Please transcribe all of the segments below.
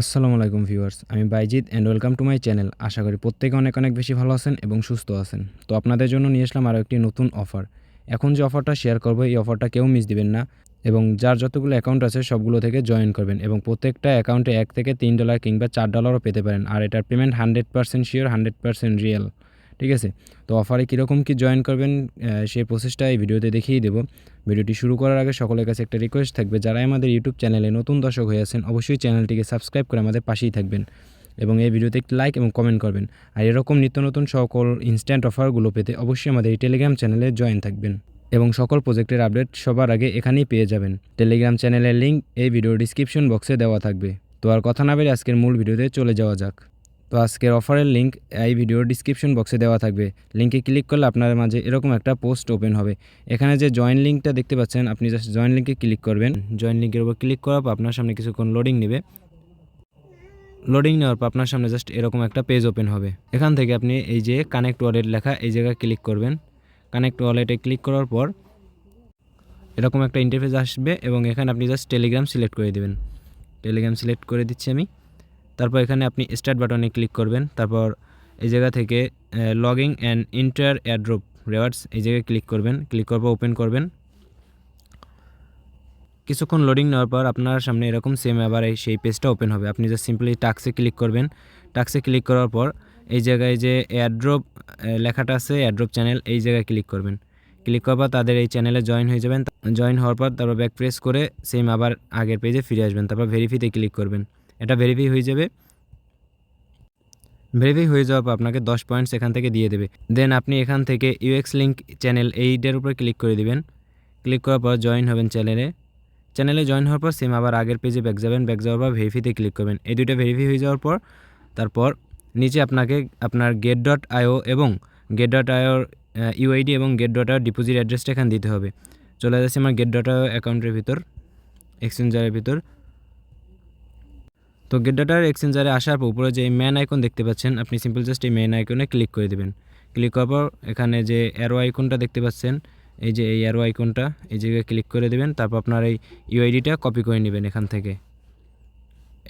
আসসালামু আলাইকুম ভিউয়ার্স, আমি Baijit and welcome to my channel আশা করি প্রত্যেকে অনেক অনেক বেশি ভালো আছেন এবং সুস্থ আছেন। তো আপনাদের জন্য নিয়ে আসলাম আরও একটি নতুন অফার এখন যে অফারটা শেয়ার করব, এই অফারটা কেউ মিস দিবেন না এবং যার যতগুলো অ্যাকাউন্ট আছে সবগুলো থেকে জয়েন করবেন এবং প্রত্যেকটা অ্যাকাউন্টে এক থেকে তিন ডলার কিংবা চার ডলারও পেতে পারেন। আর এটার payment hundred percent sure hundred percent real ঠিক আছে? তো অফারে কীরকম কী জয়েন করবেন সেই প্রসেসটা এই ভিডিওতে দেখিয়ে দেবো। ভিডিওটি শুরু করার আগে সকলের কাছে একটা রিকোয়েস্ট থাকবে, যারা আমাদের ইউটিউব চ্যানেলে নতুন দর্শক হয়ে আছেন, অবশ্যই চ্যানেলটিকে সাবস্ক্রাইব করে আমাদের পাশেই থাকবেন এবং এই ভিডিওতে একটি লাইক এবং কমেন্ট করবেন। আর এরকম নিত্য নতুন সকল ইনস্ট্যান্ট অফারগুলো পেতে অবশ্যই আমাদের এই টেলিগ্রাম চ্যানেলে জয়েন থাকবেন এবং সকল প্রজেক্টের আপডেট সবার আগে এখানেই পেয়ে যাবেন। টেলিগ্রাম চ্যানেলের লিঙ্ক এই ভিডিও ডিসক্রিপশন বক্সে দেওয়া থাকবে। তো আর কথা না বেরিয়ে আজকের মূল ভিডিওতে চলে যাওয়া যাক। তো আজকের অফারের লিঙ্ক এই ভিডিওর ডিসক্রিপশন বক্সে দেওয়া থাকবে। লিঙ্কে ক্লিক করলে আপনার মাঝে এরকম একটা পোস্ট ওপেন হবে। এখানে যে জয়েন লিঙ্কটা দেখতে পাচ্ছেন, আপনি জাস্ট জয়েন লিঙ্কে ক্লিক করবেন। জয়েন লিঙ্কের উপর ক্লিক করার পর আপনার সামনে কিছুক্ষণ লোডিং নেবে। লোডিং নেওয়ার পর আপনার সামনে জাস্ট এরকম একটা পেজ ওপেন হবে। এখান থেকে আপনি এই যে কানেক্ট ওয়ালেট লেখা, এই জায়গায় ক্লিক করবেন। কানেক্ট ওয়ালেটে ক্লিক করার পর এরকম একটা ইন্টারফেস আসবে এবং এখানে আপনি জাস্ট টেলিগ্রাম সিলেক্ট করে দেবেন। টেলিগ্রাম সিলেক্ট করে দিচ্ছি আমি। তারপর এখানে আপনি স্টার্ট বাটনে ক্লিক করবেন। তারপর এই জায়গা থেকে login and enter airdrop rewards এই জায়গায় ক্লিক করবেন। ক্লিক করার পর ওপেন করবেন। কিছুক্ষণ লোডিং নেওয়ার পর আপনার সামনে এরকম সেম আবার এই সেই পেজটা ওপেন হবে। আপনি জাস্ট সিম্পলি টাক্সে ক্লিক করবেন। টাক্সে ক্লিক করার পর এই জায়গায় যে এয়ারড্রপ লেখাটা আছে এয়ারড্রপ চ্যানেল এই জায়গায় ক্লিক করবেন। ক্লিক করার পর তাদের এই চ্যানেলে জয়েন হয়ে যাবেন। জয়েন হওয়ার পর তারপর ব্যাক প্রেস করে সেম আবার আগের পেজে ফিরে আসবেন। তারপর ভেরিফিতে ক্লিক করবেন। এটা ভেরিফাই হয়ে যাবে। ভেরিফাই হয়ে যাওয়ার পর আপনাকে দশ পয়েন্টস এখান থেকে দিয়ে দেবে। দেন আপনি এখান থেকে ইউএক্স লিঙ্ক চ্যানেল এইটার উপর ক্লিক করে দিবেন। ক্লিক করার পর জয়েন হবেন চ্যানেলে চ্যানেলে জয়েন হওয়ার পর সেম আবার আগের পেজে ব্যাক যাবেন। ব্যাক যাওয়ার পর ভেরিফিতে ক্লিক করবেন। এই দুইটা ভেরিফাই হয়ে যাওয়ার পর, তারপর নিচে আপনাকে আপনার গেট ডট আইও এবং গেট ডট আইওর ইউআইডি এবং গেট ডট আইওর ডিপোজিট অ্যাড্রেসটা এখানে দিতে হবে। চলে যাচ্ছে আমার গেট ডট আইও অ্যাকাউন্টের ভিতর এক্সচেঞ্জারের ভিতর। তো গেট ডাটার এক্সচেঞ্জারে আসার পর উপরে যে ম্যান আইকন দেখতে পাচ্ছেন, আপনি সিম্পল জাস্ট এই ম্যান আইকনে ক্লিক করে দেবেন। ক্লিক করার পর এখানে যে অ্যারো আইকনটা দেখতে পাচ্ছেন, এই যে এই অ্যারো আইকনটা এই জায়গায় ক্লিক করে দেবেন, তারপর আপনার এই ইউআইডিটা কপি করে নেবেন এখান থেকে।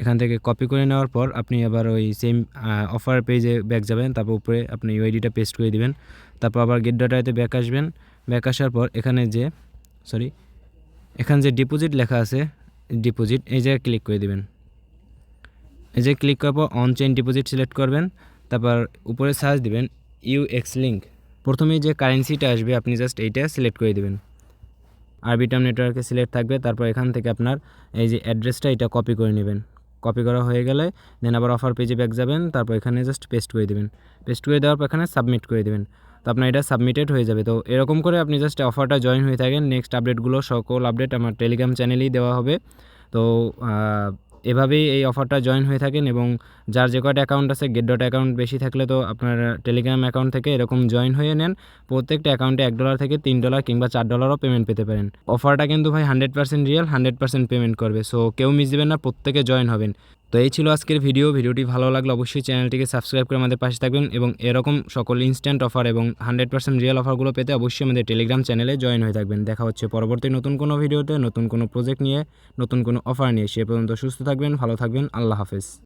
এখান থেকে কপি করে নেওয়ার পর আপনি আবার ওই সেম অফার পেজে ব্যাক যাবেন, তারপর উপরে আপনি ইউআইডিটা পেস্ট করে দিবেন। তারপর আবার গেট ডাটাতে ব্যাক আসবেন। ব্যাক আসার পর এখানে যে সরি এখানে যে ডিপোজিট লেখা আছে ডিপোজিট এই জায়গায় ক্লিক করে দিবেন। এই যে ক্লিক করার পর অন চেইন ডিপোজিট সিলেক্ট করবেন, তারপর উপরে সার্চ দিবেন ইউ এক্স লিঙ্ক প্রথমেই যে কারেন্সিটা আসবে, আপনি জাস্ট এইটা সিলেক্ট করে দেবেন। আরবিটাম নেটওয়ার্কে সিলেক্ট থাকবে, তারপর এখান থেকে আপনার এই যে অ্যাড্রেসটা এটা কপি করে নেবেন। কপি করা হয়ে গেলে দেন আবার অফার পেজে ব্যাক যাবেন, তারপর এখানে জাস্ট পেস্ট করে দেবেন। পেস্ট করে দেওয়ার পর এখানে সাবমিট করে দেবেন। তো আপনার এটা সাবমিটেড হয়ে যাবে। তো এরকম করে আপনি জাস্ট অফারটা জয়েন হয়ে থাকেন। নেক্সট আপডেটগুলো সকল আপডেট আমার টেলিগ্রাম চ্যানেলেই দেওয়া হবে। তো এভাবেই এই অফারটা জয়েন হয়ে থাকেন এবং যার যে কয়টা অ্যাকাউন্ট আছে গেট ডট অ্যাকাউন্ট বেশি থাকলে তো আপনার টেলিগ্রাম অ্যাকাউন্ট থেকে এরকম জয়েন হয়ে নেন। প্রত্যেকটা অ্যাকাউন্টে এক ডলার থেকে তিন ডলার কিংবা চার ডলারও পেমেন্ট পেতে পারেন। অফারটা কিন্তু ভাই hundred percent real hundred percent payment করবে। সো কেউ মিস দেবেন না, প্রত্যেকে জয়েন হবেন। তো এই ছিল আজকের ভিডিও। ভিডিওটি ভালো লাগলে অবশ্যই চ্যানেলটিকে সাবস্ক্রাইব করে আমাদের পাশে থাকবেন এবং এরকম সকল ইনস্ট্যান্ট অফার এবং হান্ড্রেড পার্সেন্ট রিয়েল অফারগুলো পেতে অবশ্যই আমাদের টেলিগ্রাম চ্যানেলে জয়েন হয়ে থাকবেন। দেখা হচ্ছে পরবর্তী নতুন কোনো ভিডিওতে নতুন কোনো প্রজেক্ট নিয়ে, নতুন কোনো অফার নিয়ে। সে পর্যন্ত সুস্থ থাকবেন, ভালো থাকবেন। আল্লাহ হাফেজ।